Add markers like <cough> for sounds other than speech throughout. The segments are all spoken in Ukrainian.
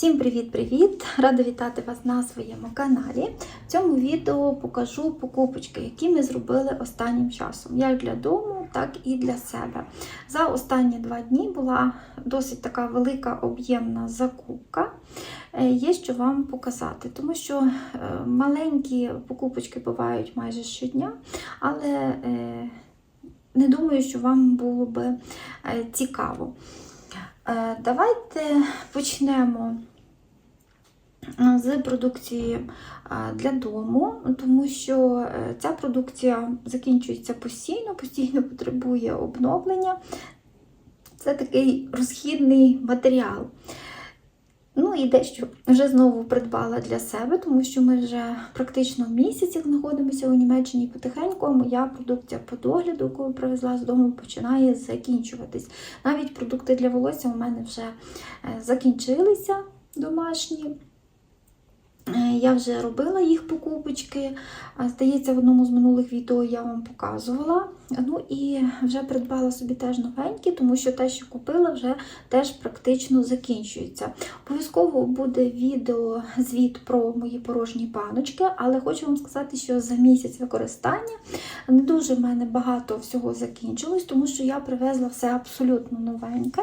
Всім привіт-привіт! Рада вітати вас на своєму каналі. В цьому відео покажу покупочки, які ми зробили останнім часом, як для дому, так і для себе. За останні два дні була досить така велика об'ємна закупка. Е, Є що вам показати, тому що е, маленькі покупочки бувають майже щодня, але е, не думаю, що вам було би цікаво. Давайте почнемо з продукції для дому, тому що е, ця продукція закінчується постійно, постійно потребує обновлення. Це такий розхідний матеріал. Ну і дещо вже знову придбала для себе, тому що ми вже практично місяць як знаходимося у Німеччині потихеньку, моя продукція по догляду, яку привезла з дому, починає закінчуватись. Навіть продукти для волосся у мене вже е, закінчилися домашні. Е, Я вже робила їх покупочки. Здається, в одному з минулих відео я вам показувала. Ну і вже придбала собі теж новенькі, тому що те, що купила, вже теж практично закінчується. Обов'язково буде відео звіт про мої порожні баночки, але хочу вам сказати, що за місяць використання не дуже в мене багато всього закінчилось, тому що я привезла все абсолютно новеньке.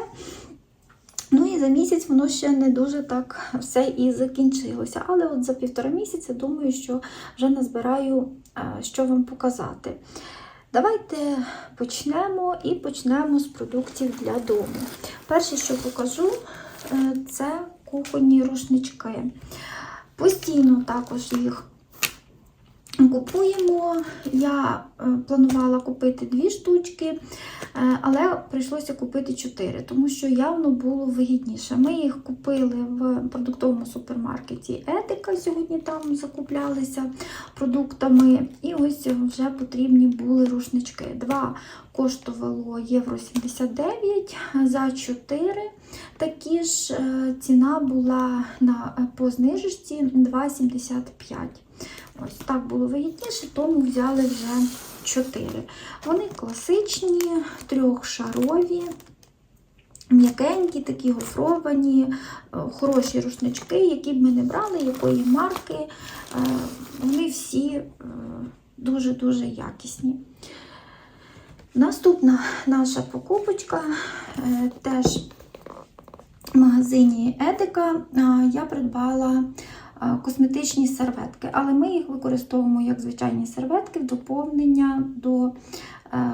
Ну і за місяць воно ще не дуже так все і закінчилося. Але от за півтора місяця думаю, що вже назбираю, е, що вам показати. Давайте почнемо і почнемо з продуктів для дому. Перше, що покажу, е, це кухонні рушнички. Постійно також їх купуємо. Я е, планувала купити дві штучки, е, але прийшлося купити чотири, тому що явно було вигідніше. Ми їх купили в продуктовому супермаркеті Етика. Сьогодні там закуплялися продуктами. І ось вже потрібні були рушнички. Два коштувало євро 79 за 4. Такі ж е, ціна була на, по знижечці 2,75. Ось так було вигідніше, тому взяли вже 4. Вони класичні, трьохшарові, м'якенькі, такі гофровані, е, хороші рушнички, які б ми не брали, якої марки. е, Вони всі е, дуже-дуже якісні. Наступна наша покупочка теж в магазині Етика я придбала косметичні серветки, але ми їх використовуємо як звичайні серветки в доповнення до е,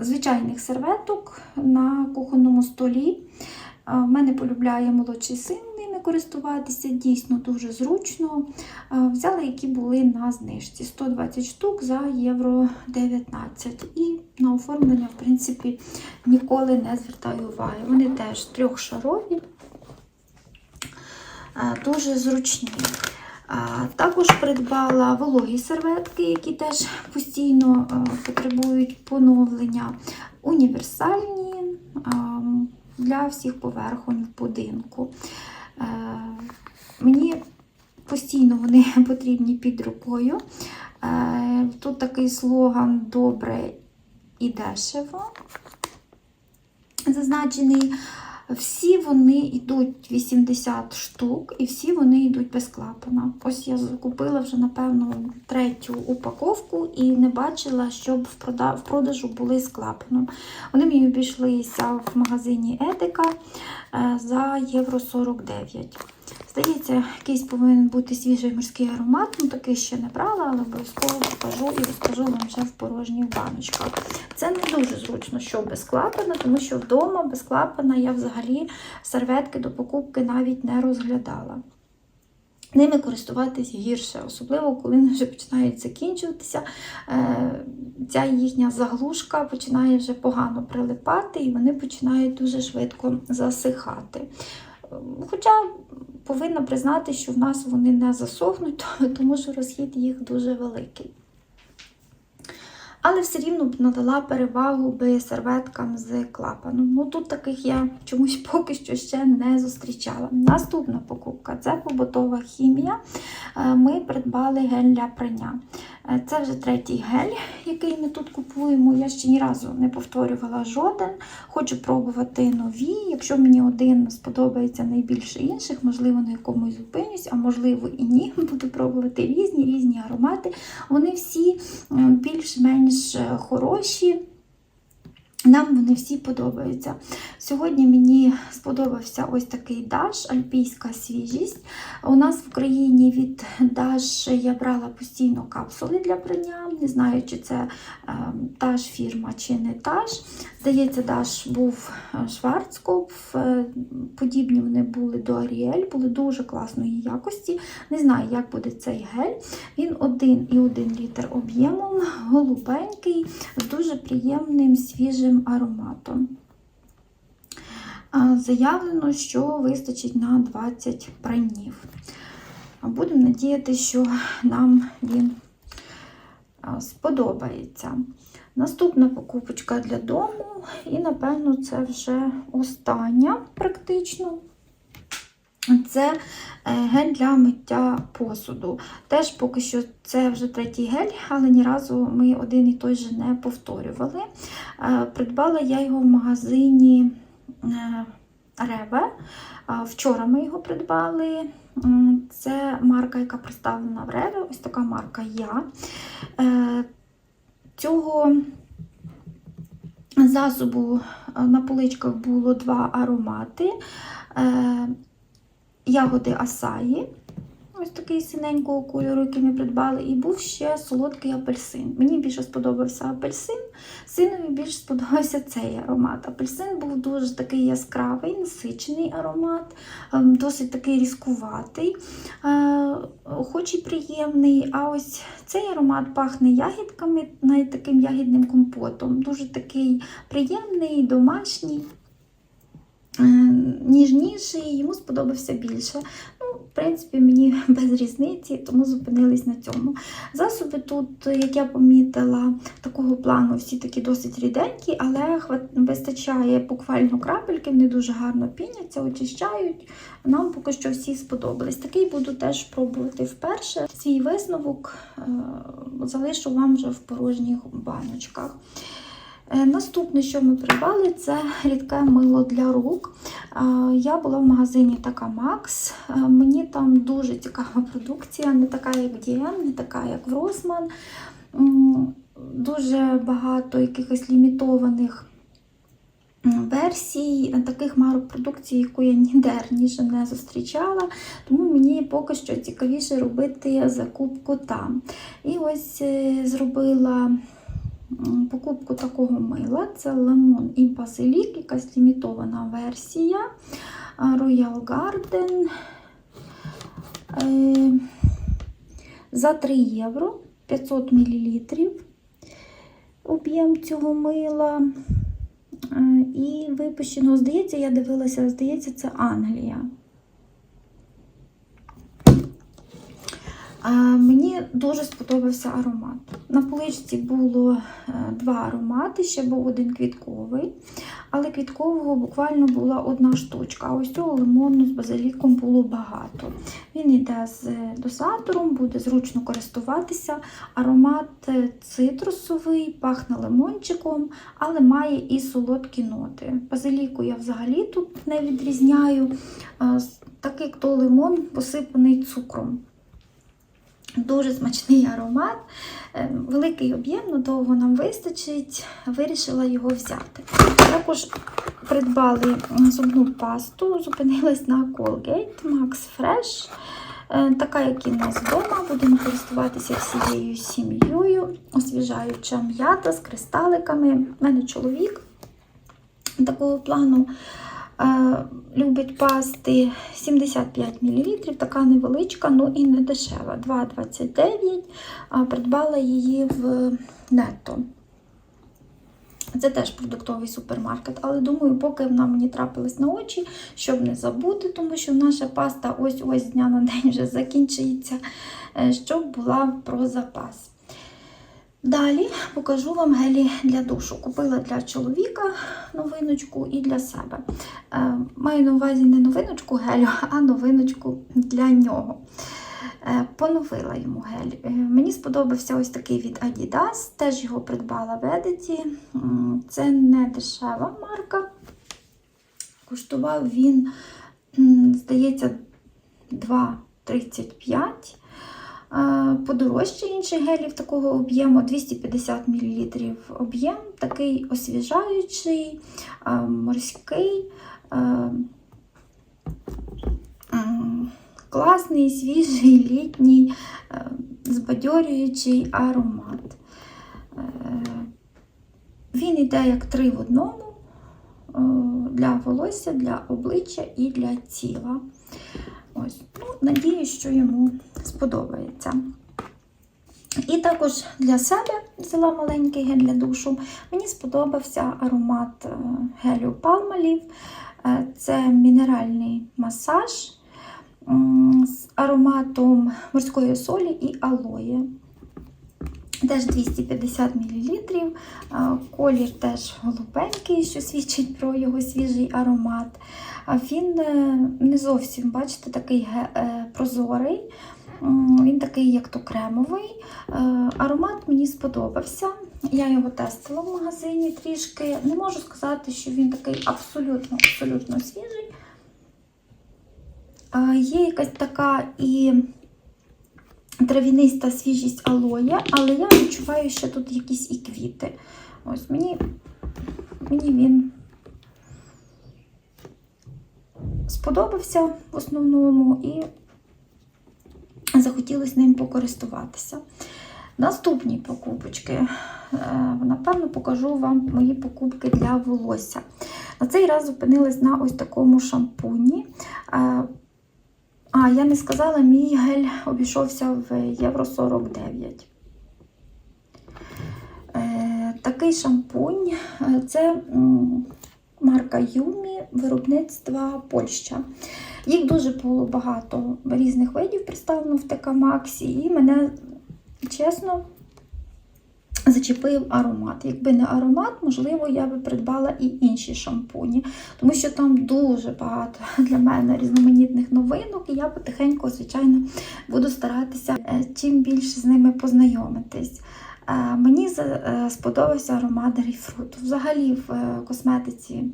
звичайних серветок на кухонному столі. Е, В мене полюбляє молодший син ними користуватися, дійсно дуже зручно. Е, Взяла, які були на знижці 120 штук за євро 19. І на оформлення, в принципі, ніколи не звертаю уваги. Вони теж трьохшарові, е, дуже зручні. Також придбала вологі серветки, які теж постійно потребують поновлення. Універсальні для всіх поверхонь в будинку. Е, Мені постійно вони <laughs> потрібні під рукою. Е, Тут такий слоган добре і дешево зазначений. Всі вони йдуть 80 штук, і всі вони йдуть без клапана. Ось я закупила вже, напевно, третю упаковку і не бачила, щоб в продажу були з клапаном. Вони мені обійшлися в магазині Етика е, за євро 49. Здається, якийсь повинен бути свіжий морський аромат, ну такий ще не брала, але обов'язково покажу і розкажу вам вже в порожніх баночках. Це не дуже зручно, що без клапана, тому що вдома без клапана я взагалі серветки до покупки навіть не розглядала. Ними користуватись гірше, особливо коли вони вже починають закінчуватися. Е, Ця їхня заглушка починає вже погано прилипати, і вони починають дуже швидко засихати. Хоча повинна признати, що в нас вони не засохнуть, <laughs> тому що розхід їх дуже великий. Але все рівно б надала перевагу би серветкам з клапаном. Ну тут таких я чомусь <laughs> поки що ще не зустрічала. Наступна покупка це побутова хімія. Е, Ми придбали гель для прання. Е, Це вже третій гель, який ми тут купуємо. Я ще ні разу не повторювала жоден. Хочу пробувати нові. Якщо мені один сподобається найбільше інших, можливо, на якомусь зупинюсь, а можливо і ні. <laughs> Буду пробувати різні, різні аромати. Вони всі більш-менш е, хороші. Нам вони всі подобаються. Сьогодні мені сподобався ось такий даш, альпійська свіжість. У нас в Україні від Даш я брала постійно капсули для прання. Не знаю, чи це е, та ж фірма, чи не ж. Здається, Даш був е, Шварцкопф. Е, Подібні вони були до Аріель, були дуже класної якості. Не знаю, як буде цей гель. Він 1,1 літр об'ємом, голубенький, з дуже приємним свіжим ароматом. Заявлено, що вистачить на 20 пранів. Будемо надіятися, що нам він сподобається. Наступна покупочка для дому, і, напевно, це вже остання практично. Це е, гель для миття посуду. Теж поки що це вже третій гель, але ні разу ми один і той же не повторювали. Е, Придбала я його в магазині е, Реве. Вчора ми його придбали. Це марка, яка представлена в Реве. Ось така марка Я. Цього засобу на поличках було два аромати. Ягоди Асаї, ось такий синенького кольору, який ми придбали, і був ще солодкий апельсин. Мені більше сподобався апельсин, синові більше сподобався цей аромат. Апельсин був дуже такий яскравий, насичений аромат, ем, досить такий різкуватий, е, хоч і приємний. А ось цей аромат пахне ягідками, навіть таким ягідним компотом. Дуже такий приємний, домашній. Е, ніжніший, йому сподобався більше. Ну, В принципі, мені <laughs> без різниці, тому зупинились на цьому. Засоби тут, як я помітила, такого плану всі такі досить ріденькі, але вистачає буквально крапельки, вони дуже гарно піняться, очищають. Нам поки що всі сподобались. Такий буду теж пробувати вперше. Свій висновок е, залишу вам вже в порожніх баночках. Е, Наступне, що ми придбали, це рідке мило для рук. Е, Я була в магазині Така Макс. Е, Мені там дуже цікава продукція, не така, як DM, не така, як Росман. Дуже багато якихось лімітованих версій, таких марок продукції, яку я ніде раніше не зустрічала. Тому мені поки що цікавіше робити закупку там. І ось зробила покупку такого мила. Це і базилік, якась лімітована версія. Royal Garden. Е, За 3 євро 500 мл об'єм цього мила. Е, І випущено, здається, я дивилася, здається, це Англія. Мені дуже сподобався аромат. На поличці було е, два аромати, ще був один квітковий, але квіткового буквально була одна штучка. А ось цього лимону з базиліком було багато. Він йде з дозатором, буде зручно користуватися. Аромат е, цитрусовий, пахне лимончиком, але має і солодкі ноти. Базиліку я взагалі тут не відрізняю, так як то лимон посипаний цукром. Дуже смачний аромат, е, великий об'єм, надовго нам вистачить. Вирішила його взяти. Також придбали зубну пасту, зупинилась на Colgate Max Fresh. Е, Така, як і в нас вдома, будемо користуватися всією сім'єю. Освіжаюча м'ята з кристаликами. У мене чоловік такого плану любить пасти 75 мл, така невеличка, ну і не дешева. 2,29. А Придбала її в нетто. Це теж продуктовий супермаркет, але думаю, поки вона мені трапилась на очі, щоб не забути, тому що наша паста ось-ось дня на день вже закінчується, е, щоб була про запас. Далі покажу вам гелі для душу. Купила для чоловіка новиночку і для себе. Е, Маю на увазі не новиночку гелю, <laughs> а новиночку для нього. Е, Поновила йому гель. Е, Мені сподобався ось такий від Adidas, теж його придбала в Едиті. Це не дешева марка. Коштував він, здається, 2,35. Подорожче інших гелів такого об'єму 250 мл об'єм, такий освіжаючий, морський, класний, свіжий, літній, збадьорюючий аромат. Е, Він йде як три в одному для волосся, для обличчя і для тіла. Ось, ну, надію, що йому сподобається. І також для себе взяла маленький гель для душу. Мені сподобався аромат е, гелю Palmolive. Е, Це мінеральний масаж з ароматом морської солі і алоє. Теж 250 мл. Колір теж голубенький, що свідчить про його свіжий аромат. Він е, не зовсім, бачите, такий е, прозорий. Він такий, як то кремовий. Е, Аромат мені сподобався. Я його тестила в магазині трішки. Не можу сказати, що він такий абсолютно, абсолютно свіжий. Є якась така і трав'яниста свіжість алоє, але я відчуваю, що тут якісь і квіти. Ось мені, мені він сподобався в основному і захотілося ним покористуватися. Наступні покупочки. Е, Напевно, покажу вам мої покупки для волосся. На цей раз зупинилась на ось такому шампуні. А, я не сказала, мій гель обійшовся в євро 49. Е, Такий шампунь е, це марка Юмі виробництва Польща. Їх дуже було багато різних видів представлено в ТК Максі, і мене, чесно, зачепив аромат. Якби не аромат, можливо, я би придбала і інші шампуні, тому що там дуже багато <laughs> для мене різноманітних новинок, і я потихеньку, звичайно, буду старатися е, чим більше з ними познайомитись. Е, Мені е, сподобався аромат грейпфруту. Взагалі в косметиці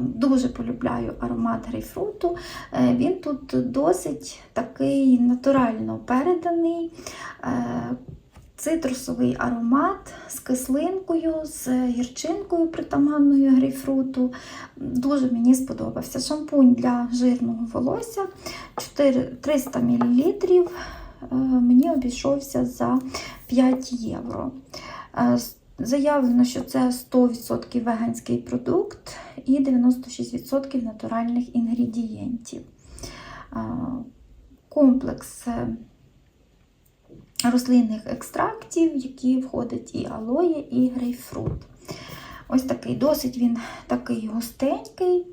дуже полюбляю аромат грейпфруту. Е, Він тут досить такий натурально переданий. Е, Цитрусовий аромат з кислинкою, з гірчинкою притаманною грейпфруту. Дуже мені сподобався. Шампунь для жирного волосся 4 300 мл. Мені обійшовся за 5 євро. Заявлено, що це 100% веганський продукт і 96% натуральних інгредієнтів. Комплекс е, рослинних екстрактів, в які входить і алоє, і грейпфрут. Ось такий досить він такий густенький.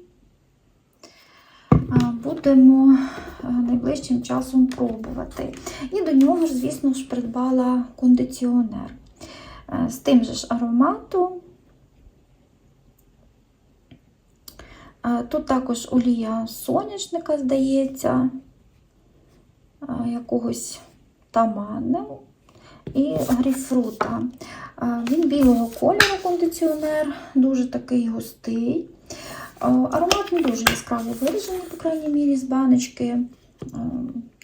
Будемо е, найближчим часом пробувати. І до нього ж, звісно ж, придбала кондиціонер з тим же ж ароматом. Е, Тут також олія соняшника, здається, е, якогось таману і грейпфрута. Е, Він білого кольору кондиціонер, дуже такий густий. Е, Аромат не дуже яскраво виражений, по крайній мірі, з баночки. Е,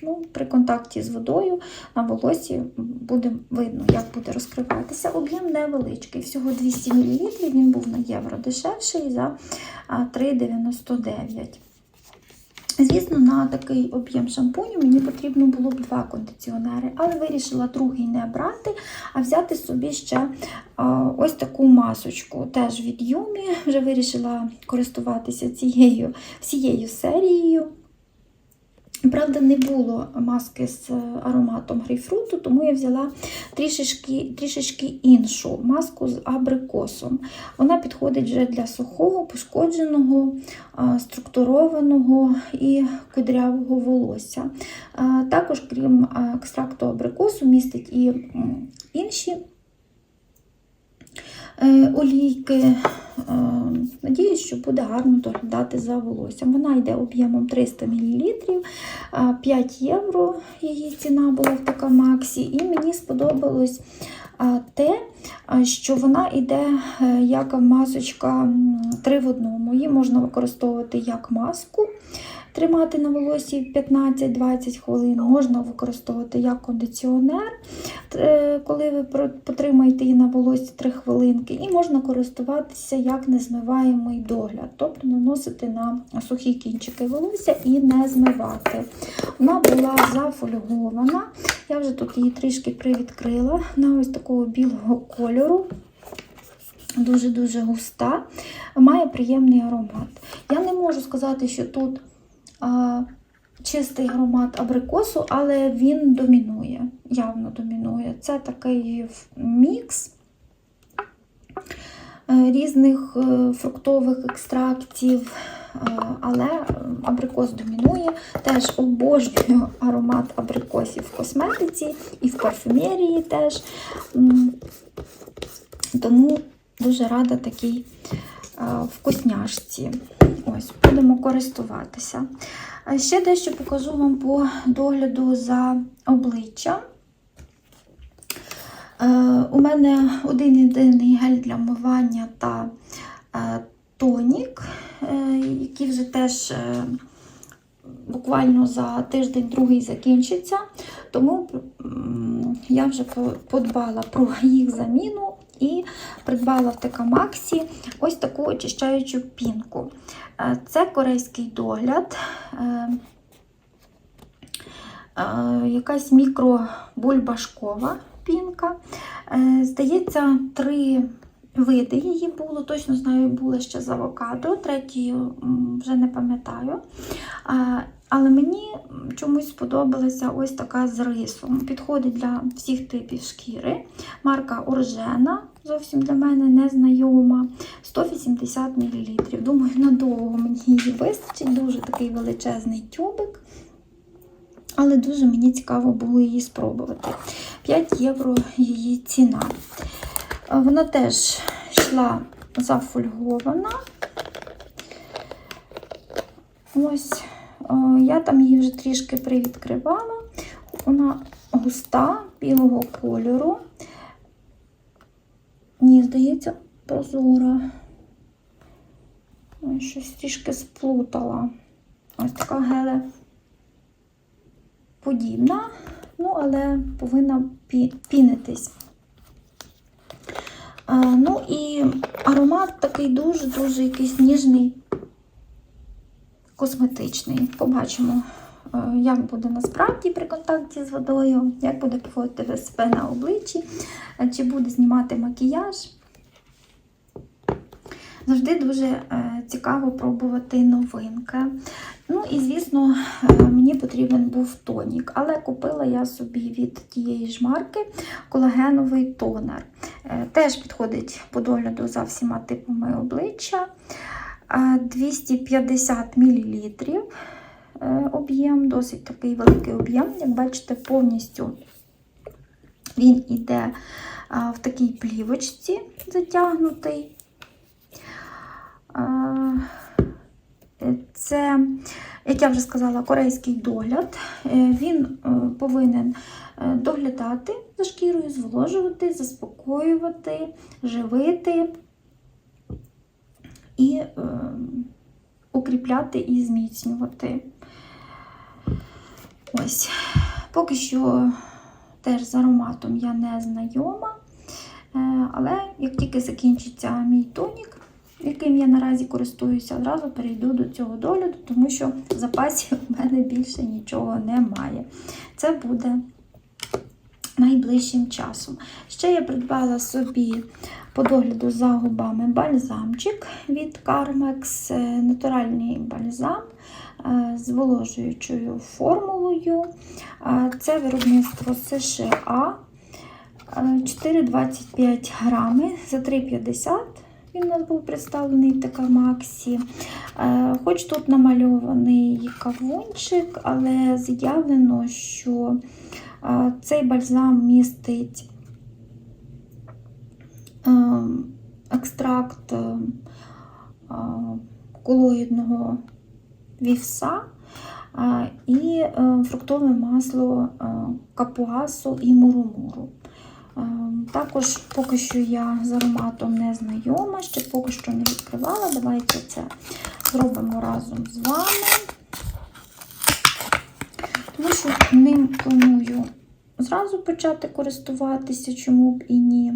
Ну, при контакті з водою на волосі буде видно, як буде розкриватися. Об'єм невеличкий, всього 200 мл. Він був на євро дешевший за а, 3,99. Звісно, на такий об'єм шампуню мені потрібно було б два кондиціонери, але вирішила другий не брати, а взяти собі ще ось таку масочку. Теж від Юмі. Вже вирішила користуватися цією всією серією. Правда, не було маски з ароматом грейпфруту, тому я взяла трішечки, трішечки іншу маску з абрикосом. Вона підходить вже для сухого, пошкодженого, структурованого і кудрявого волосся. Також, крім екстракту абрикосу, містить і інші олійки. Е, Надіюсь, що буде гарно доглядати за волоссям. Вона йде об'ємом 300 мл, 5 євро її ціна була в така Максі. І мені сподобалось те, що вона йде е, як масочка 3 в одному. Її можна використовувати як маску. Тримати на волосі 15-20 хвилин, можна використовувати як кондиціонер, е, коли ви потримаєте її на волосі 3 хвилинки, і можна користуватися як незмиваємий догляд, тобто наносити на сухі кінчики волосся і не змивати. Вона була зафольгована, я вже тут її трішки привідкрила на ось такого білого кольору. Дуже-дуже густа, має приємний аромат. Я не можу сказати, що тут чистий аромат абрикосу, але він домінує, явно домінує. Це такий мікс е, різних е, фруктових екстрактів, е, але абрикос домінує. Теж обожнюю аромат абрикосів в косметиці і в парфюмерії теж. Тому дуже рада такій е, вкусняшці. Ось, будемо користуватися. Ще дещо покажу вам по догляду за обличчям. Е, у мене один єдиний гель для вмивання та е, тонік, е, який вже теж е, буквально за тиждень-другий закінчиться. Тому я вже подбала про їх заміну і придбала в ТК Максі ось таку очищаючу пінку. Е, Це корейський догляд. е, е, Якась мікробульбашкова пінка. Здається, три види її було. Точно знаю, була ще з авокадо, третій вже не пам'ятаю. Але мені чомусь сподобалася ось така з рисом. Підходить для всіх типів шкіри. Марка Оржена, зовсім для мене незнайома. 180 мл. Думаю, надовго мені її вистачить. Дуже такий величезний тюбик. Але дуже мені цікаво було її спробувати. 5 євро її ціна. Вона теж йшла зафольгована. Ось, я там її вже трішки привідкривала. Вона густа, білого кольору. Ні, здається, прозора. Ой, щось трішки сплутала. Ось така геле подібна, ну, але повинна пінитись. Ну і аромат такий дуже-дуже якийсь ніжний, косметичний. Побачимо, е, як буде насправді при контакті з водою, як буде поводити себе на обличчі, е, чи буде знімати макіяж. Завжди дуже е, цікаво пробувати новинки. Ну і, звісно, мені потрібен був тонік, але купила я собі від тієї ж марки колагеновий тонер. Теж підходить по догляду за всіма типами обличчя. Е, 250 мл об'єм, досить такий великий об'єм. Як бачите, повністю він іде е, в такій плівочці затягнутий. Е, Це, як я вже сказала, корейський догляд. Е, Він е, повинен е, доглядати за шкірою, зволожувати, заспокоювати, живити і е, укріпляти і зміцнювати. Ось. Поки що теж з ароматом я не знайома. Е, Але як тільки закінчиться мій тонік, яким я наразі користуюся, одразу перейду до цього догляду, тому що в запасі <laughs> в мене більше нічого немає. Це буде найближчим часом. Ще я придбала собі по догляду за губами бальзамчик від Carmex, е, натуральний бальзам е, з зволожуючою формулою. Е, Це виробництво США. Е, 4,25 грами за 3,50. Він у нас був представлений така Максі. Хоч тут намальований кавунчик, але заявлено, що цей бальзам містить ем, екстракт е, е, колоїдного вівса е, і е, фруктове масло е, капуасу і мурумуру. Е, Також поки що я з ароматом не знайома, ще поки що не відкривала. Давайте це зробимо разом з вами. Тому що ним планую зразу почати користуватися, чому б і ні.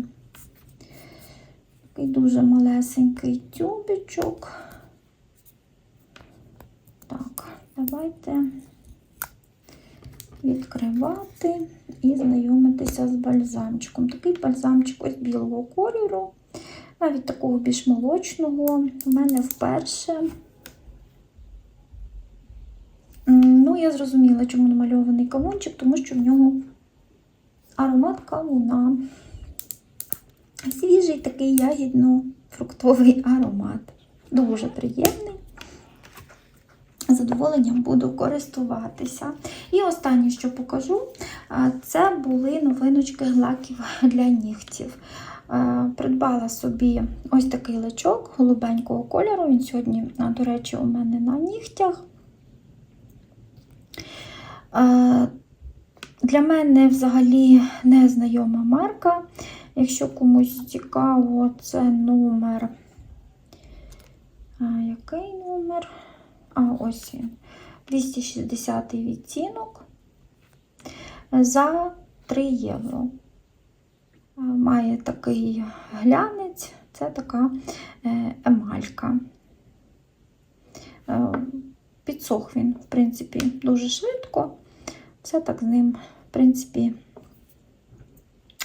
Такий дуже малесенький тюбічок. Так, давайте відкривати і знайомитися з бальзамчиком. Такий бальзамчик ось білого кольору, навіть такого більш молочного. У мене вперше. М, Ну, я зрозуміла, чому намальований кавунчик, тому що в нього аромат кавуна. Свіжий такий ягідно-фруктовий аромат. Дуже приємний. Задоволенням буду користуватися. І останнє, що покажу, це були новиночки лаків для нігтів. Придбала собі ось такий личок голубенького кольору. Він сьогодні, до речі, у мене на нігтях. А, Для мене взагалі незнайома марка. Якщо комусь цікаво, це номер. А, який номер? А, ось він. 260 відтінок за 3 євро. Має такий глянець, це така е, емалька. Підсох він, в принципі, дуже швидко. Все так з ним, в принципі,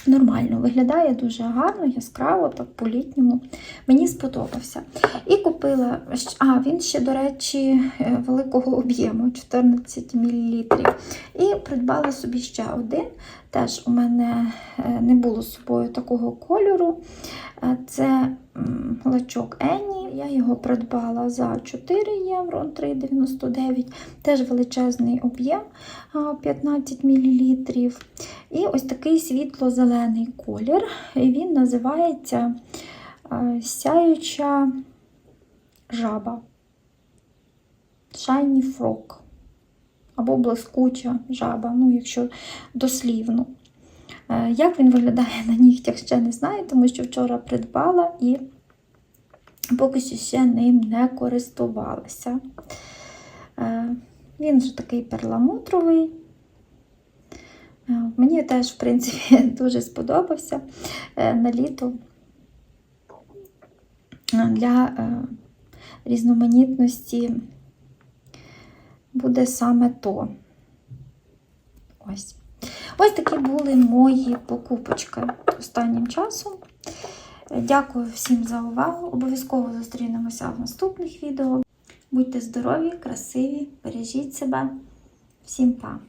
нормально. Виглядає дуже гарно, яскраво, так по-літньому. Мені сподобався. І купила, а він ще, до речі, е, великого об'єму 14 мл. І придбала собі ще один. Теж у мене е, не було з собою такого кольору. Е, Це лачок Енні. Я його придбала за 4 євро, 3,99. Теж величезний об'єм 15 мл. І ось такий світло-зелений колір. Він називається сяюча жаба. Shiny Frog. Або блискуча жаба, ну, якщо дослівно. Е, Як він виглядає на нігтях, ще не знаю, тому що вчора придбала і поки що ще ним не користувалася. Е, Він вже такий перламутровий. Е, Мені теж, в принципі, <laughs> дуже сподобався Е, на літо для різноманітності буде саме то. Ось. Ось такі були мої покупочки останнім часом. Дякую всім за увагу. Обов'язково зустрінемося в наступних відео. Будьте здорові, красиві, бережіть себе. Всім па!